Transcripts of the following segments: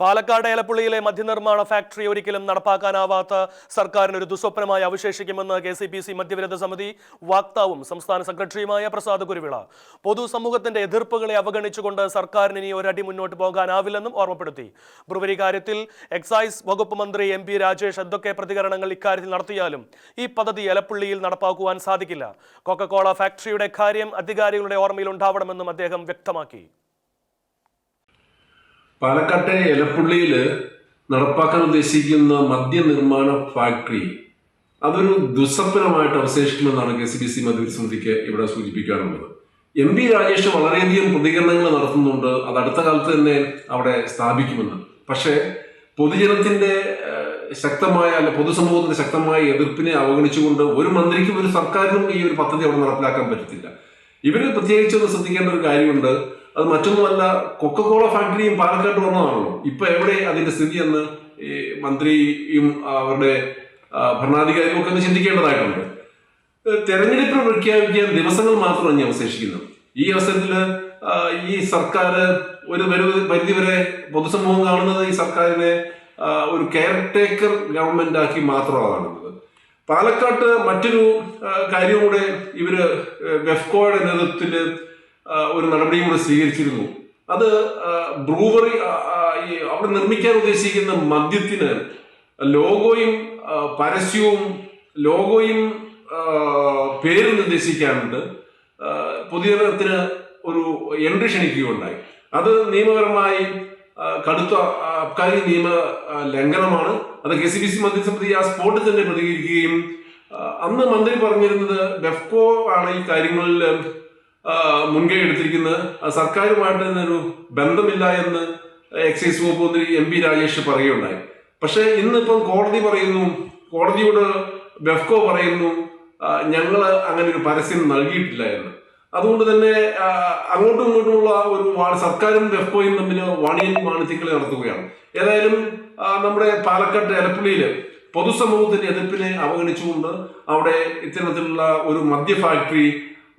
Palakkad ഏലപ്പുള്ളിയിലെ മദ്യനിർമ്മാണ factory ഒരിക്കലും നടപ്പാക്കാനാവാത്ത സർക്കാരിന് ഒരു ദുസ്വപ്നമായി അവശേഷിക്കുമെന്ന് കെ സി പി സി മദ്യവിരുദ്ധ സമിതി വാക്താവും സംസ്ഥാന സെക്രട്ടറിയുമായ പ്രസാദ് കുരുവിള. പൊതുസമൂഹത്തിന്റെ എതിർപ്പുകളെ അവഗണിച്ചുകൊണ്ട് സർക്കാരിന് ഇനി ഒരടി മുന്നോട്ട് പോകാനാവില്ലെന്നും ഓർമ്മപ്പെടുത്തി. ബ്രുവരി കാര്യത്തിൽ എക്സൈസ് വകുപ്പ് മന്ത്രി എം പി രാജേഷ് എന്തൊക്കെ പ്രതികരണങ്ങൾ ഇക്കാര്യത്തിൽ നടത്തിയാലും ഈ പദ്ധതി ഏലപ്പുള്ളിയിൽ നടപ്പാക്കുവാൻ സാധിക്കില്ല. കൊക്കക്കോള ഫാക്ടറിയുടെ കാര്യം അധികാരികളുടെ ഓർമ്മയിൽ ഉണ്ടാവണമെന്നും അദ്ദേഹം വ്യക്തമാക്കി. പാലക്കാട്ടെ എലപ്പുള്ളിയിൽ നടപ്പാക്കാൻ ഉദ്ദേശിക്കുന്ന മദ്യനിർമ്മാണ ഫാക്ടറി അതൊരു ദുസ്വപ്നമായിട്ട് അവശേഷിക്കുമെന്നാണ് കെ സി ബി സി മദ്യ സമിതിക്ക് ഇവിടെ സൂചിപ്പിക്കാനുള്ളത്. എം പി രാജേഷ് വളരെയധികം പ്രതികരണങ്ങൾ നടത്തുന്നുണ്ട്. അത് അടുത്ത കാലത്ത് തന്നെ അവിടെ സ്ഥാപിക്കുമെന്ന്. പക്ഷേ പൊതുജനത്തിന്റെ ശക്തമായ അല്ല പൊതുസമൂഹത്തിന്റെ ശക്തമായ എതിർപ്പിനെ അവഗണിച്ചുകൊണ്ട് ഒരു മന്ത്രിക്കും ഒരു സർക്കാരിനും ഈ ഒരു പദ്ധതി അവിടെ നടപ്പിലാക്കാൻ പറ്റത്തില്ല. ഇവർ പ്രത്യേകിച്ച് ഒന്ന് ശ്രദ്ധിക്കേണ്ട ഒരു കാര്യമുണ്ട്. അത് മറ്റൊന്നുമല്ല കൊക്കക്കോള ഫാക്ടറിയും പാലക്കാട്ട് വന്നതാണല്ലോ. ഇപ്പൊ എവിടെ അതിന്റെ സ്ഥിതി എന്ന് ഈ മന്ത്രിയും അവരുടെ ഭരണാധികാരിയും ഒക്കെ ഒന്ന് ചിന്തിക്കേണ്ടതായിട്ടുണ്ട്. തെരഞ്ഞെടുപ്പ് പ്രഖ്യാപിക്കാൻ ദിവസങ്ങൾ മാത്രമാണ് ഇനി അവശേഷിക്കുന്നത്. ഈ അവസരത്തിൽ ഈ സർക്കാർ ഒരു വരു- പരിധിവരെ പൊതുസമൂഹം കാണുന്നത് ഈ സർക്കാരിനെ ഒരു കെയർ ടേക്കർ ഗവൺമെന്റ് ആക്കി മാത്രമാണ് കാണുന്നത്. പാലക്കാട്ട് മറ്റൊരു കാര്യം കൂടെ ഇവർ വെഫ്കോയുടെ നേതൃത്വത്തിൽ ഒരു നടപടിയും കൂടെ സ്വീകരിച്ചിരുന്നു. അത് ബ്രൂവറി അവിടെ നിർമ്മിക്കാൻ ഉദ്ദേശിക്കുന്ന മദ്യത്തിന് ലോഗോയും പരസ്യവും ലോഗോയും പേരും നിർദ്ദേശിക്കാനുണ്ട്. പൊതുജനത്തിന് ഒരു എൻട്രി ക്ഷണിക്കുകയുണ്ടായി. അത് നിയമപരമായി കടുത്ത അബ്കാരി നിയമ ലംഘനമാണ്. അത് കെ സി ബി സി മന്ത്രിസമിതി ആ സ്പോട്ടിൽ തന്നെ പ്രതികരിക്കുകയും അന്ന് മന്ത്രി പറഞ്ഞിരുന്നത് ബെഫ്കോ ആണ് ഈ കാര്യങ്ങളിൽ മുൻകൈ എടുത്തിരിക്കുന്നത്. സർക്കാരുമായിട്ട് ഒരു ബന്ധമില്ല എന്ന് എക്സൈസ് വകുപ്പ് മന്ത്രി എം പി രാജേഷ് പറയുകയുണ്ടായി. പക്ഷേ ഇന്നിപ്പം കോടതി പറയുന്നു കോടതിയോട് ബെഫ്കോ പറയുന്നു ഞങ്ങൾ അങ്ങനെ ഒരു പരസ്യം നൽകിയിട്ടില്ല എന്ന്. അതുകൊണ്ട് തന്നെ അങ്ങോട്ടും ഇങ്ങോട്ടുമുള്ള ഒരു സർക്കാരും ബെഫ്കോയും തമ്മിൽ വാണിയൻ വാണിജ്യക്കളി നടത്തുകയാണ്. ഏതായാലും നമ്മുടെ പാലക്കാട്ട് എലപ്പുള്ളിയിൽ പൊതുസമൂഹത്തിന്റെ എതിർപ്പിനെ അവഗണിച്ചുകൊണ്ട് അവിടെ ഇത്തരത്തിലുള്ള ഒരു മദ്യ ഫാക്ടറി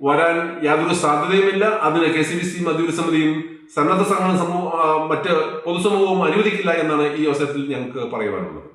വരാൻ യാതൊരു സാധ്യതയുമില്ല. അതിന് കെ സി ബി സി മദ്യ സമിതിയും സന്നദ്ധ സംഘടന സമൂഹ മറ്റ് പൊതുസമൂഹവും അനുവദിക്കില്ല എന്നാണ് ഈ അവസരത്തിൽ ഞങ്ങൾക്ക് പറയുവാനുള്ളത്